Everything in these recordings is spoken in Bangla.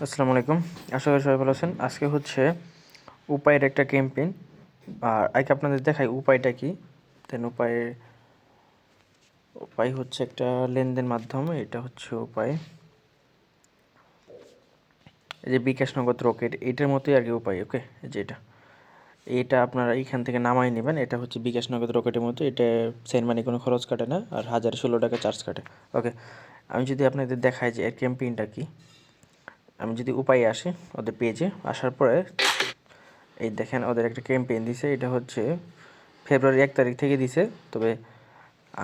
আসসালামু আলাইকুম। আশা করি সবাই ভালো আছেন। আজকে হচ্ছে উপায়ের একটা ক্যাম্পেইন। আর আজকে আপনাদের দেখাই উপায়টা কি। দেন উপায়ে, উপায় হচ্ছে একটা লেনদেন মাধ্যম। এটা হচ্ছে উপায়। এই যে বিকাশ নগদ রকেট, এটার মতোই আর কি উপায়, ওকে? যে এটা। এটা আপনারা এইখান থেকে নামাই নেবেন। এটা হচ্ছে বিকাশ নগদ রকেটের মতো। এটা সেন্ট মানি কোনো খরচ কাটে না। আর হাজার ষোলো টাকা চার্জ কাটে। ওকে? আমি যদি আপনাদের দেখাই যে এর ক্যাম্পেইনটা কি। আমি যদি উপায়ে আসি ওদের পেজে আসার পরে, এই দেখেন ওদের একটা ক্যাম্পেইন দিছে, এটা হচ্ছে ফেব্রুয়ারি এক তারিখ থেকে দিছে। তবে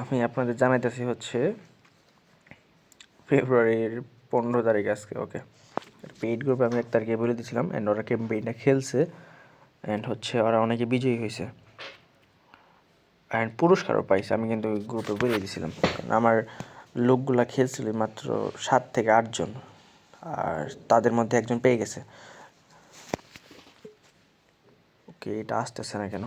আমি আপনাদের জানাইতেছি হচ্ছে ফেব্রুয়ারির পনেরো তারিখ আজকে ওকে পেইড গ্রুপে আমি এক তারিখে বলে দিয়েছিলাম অ্যান্ড ওরা ক্যাম্পেইনটা খেলছে অ্যান্ড হচ্ছে ওরা অনেকে বিজয়ী হয়েছে। অ্যান্ড পুরস্কারও পাইছে, আমি কিন্তু গ্রুপে বলে দিয়েছিলাম কারণ আমার লোকগুলা খেলছিল মাত্র সাত থেকে আটজন। আর তাদের মধ্যে একজন পেয়ে গেছে। ওকে এটা আসতেছে না কেন?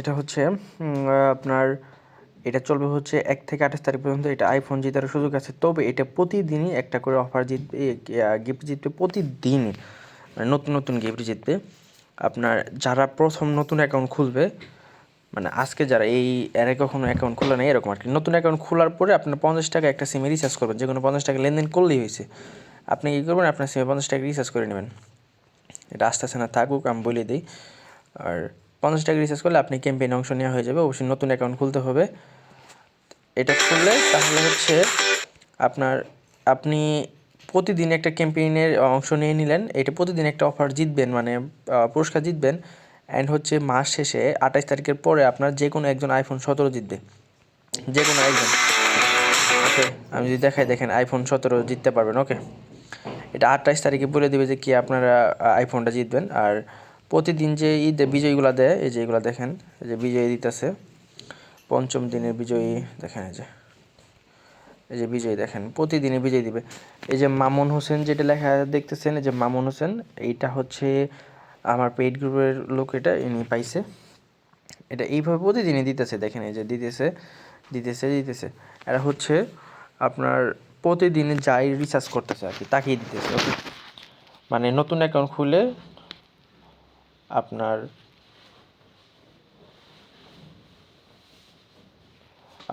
এটা হচ্ছে আপনার এটা চলবে হচ্ছে এক থেকে আঠাশ তারিখ পর্যন্ত এটা আইফোন জেতার সুযোগ আছে। তবে এটা প্রতিদিনই একটা করে অফার জিতবে গিফট জিতবে প্রতিদিনই। মানে নতুন নতুন গিফট জিতবে। আপনার যারা প্রথম নতুন অ্যাকাউন্ট খুলবে মানে আজকে যারা এই এর কখনো অ্যাকাউন্ট খোলা নেই এরকম আর কি। নতুন অ্যাকাউন্ট খোলার পরে আপনার পঞ্চাশ টাকা একটা সিমে রিচার্জ করবেন। যে কোনো পঞ্চাশ টাকা লেনদেন করলেই হয়েছে। আপনি কী করবেন? আপনার সিমে পঞ্চাশ টাকা রিচার্জ করে নেবেন। এটা আস্তে আস্তে না থাকুক, আমি বলে দিই। আর পঞ্চাশ টাকা রিচার্জ করলে আপনি ক্যাম্পেইনে অংশ নেওয়া হয়ে যাবে। অবশ্যই নতুন অ্যাকাউন্ট খুলতে হবে। এটা খুললে তাহলে হচ্ছে আপনার আপনি প্রতিদিন একটা ক্যাম্পেইনের অংশ নিয়ে নিলেন, এটা প্রতিদিন একটা অফার জিতবেন মানে পুরস্কার জিতবেন অ্যান্ড হচ্ছে মাস শেষে আঠাশ তারিখের পরে আপনার যে কোনো একজন আইফোন সতেরো জিতবে। যে কোনো একজন। ওকে, আমি যদি দেখাই, দেখেন আইফোন সতেরো জিততে পারবেন, ওকে। এটা আঠাশ তারিখে বলে দেবে যে কি আপনারা আইফোনটা জিতবেন। আর প্রতিদিন যে ঈদ বিজয়ীগুলো দেয়, এই যে এগুলো দেখেন যে বিজয়ী দিতেছে। পঞ্চম দিনের বিজয়ী, দেখেন এই যে। এই যে বিজয়ী দেখেন, প্রতিদিনই বিজয়ী দিবে। এই যে মামুন হোসেন যেটা লেখা দেখতেছেন, এই যে মামুন হোসেন, এইটা হচ্ছে আমার পেইড গ্রুপের লোক, এটা ইনি পাইছে। এটা এইভাবে প্রতিদিনই দিতেছে, দেখেন এই যে দিতেছে দিতেছে দিতেছে। এটা হচ্ছে আপনার প্রতিদিন যাই রিচার্জ করতেছে আর কি, তাকেই দিতেছে মানে নতুন অ্যাকাউন্ট খুলে আপনার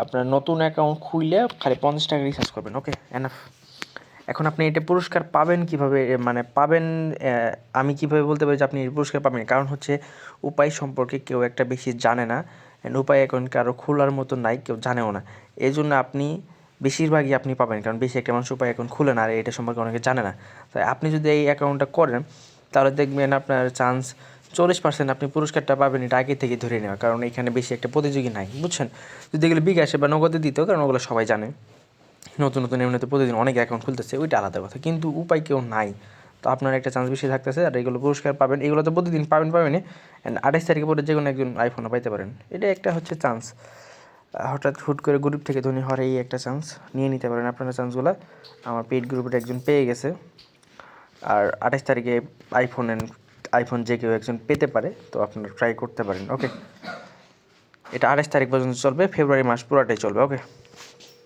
আপনার নতুন অ্যাকাউন্ট খুললে খালি পঞ্চাশ টাকা রিচার্জ করবেন ওকে এনাফ এখন আপনি এটা পুরস্কার পাবেন কীভাবে? মানে পাবেন আমি কীভাবে বলতে পারি যে আপনি পুরস্কার পাবেন? কারণ হচ্ছে উপায় সম্পর্কে কেউ একটা বেশি জানে না উপায় এখন কারও খোলার মতো নাই, কেউ জানেও না। এই জন্য আপনি বেশিরভাগই আপনি পাবেন, কারণ বেশি একটা মানুষ উপায় অ্যাকাউন্ট খুলে না, আর এটা সম্পর্কে অনেকে জানে না। তাই আপনি যদি এই অ্যাকাউন্টটা করেন, তাহলে দেখবেন আপনার চান্স চল্লিশ পার্সেন্ট আপনি পুরস্কারটা পাবেন এটা আগে থেকে ধরে নেওয়া, কারণ এখানে বেশি একটা প্রতিযোগী নাই, বুঝছেন? যদি এগুলো বিকাশে বা নগদে দিত কারণ ওগুলো সবাই জানে। নতুন নতুন এমনিতে প্রতিদিন অনেক অ্যাকাউন্ট খুলতেছে, ওইটা আলাদা কথা। কিন্তু উপায় কেউ নাই। তো আপনার একটা চান্স বেশি থাকতেছে, আর এগুলো পুরস্কার পাবেন, এগুলো তো প্রতিদিন পাবেন পাবেন অ্যান্ড আঠাশ তারিখে পরে যে কোনো একজন আইফোনও পাইতে পারেন। এটা একটা হচ্ছে চান্স হঠাৎ হুট করে গ্রুপ থেকে ধনী হওয়ার এই একটা চান্স নিয়ে নিতে পারেন আপনারা চান্সগুলো আমার পেইড গ্রুপের একজন পেয়ে গেছে। আর আঠাশ তারিখে আইফোন আইফোন যে কেউ একজন পেতে পারে, তো আপনারা ট্রাই করতে পারেন ওকে এটা আঠাশ তারিখ পর্যন্ত চলবে, ফেব্রুয়ারি মাস পুরাটাই চলবে ওকে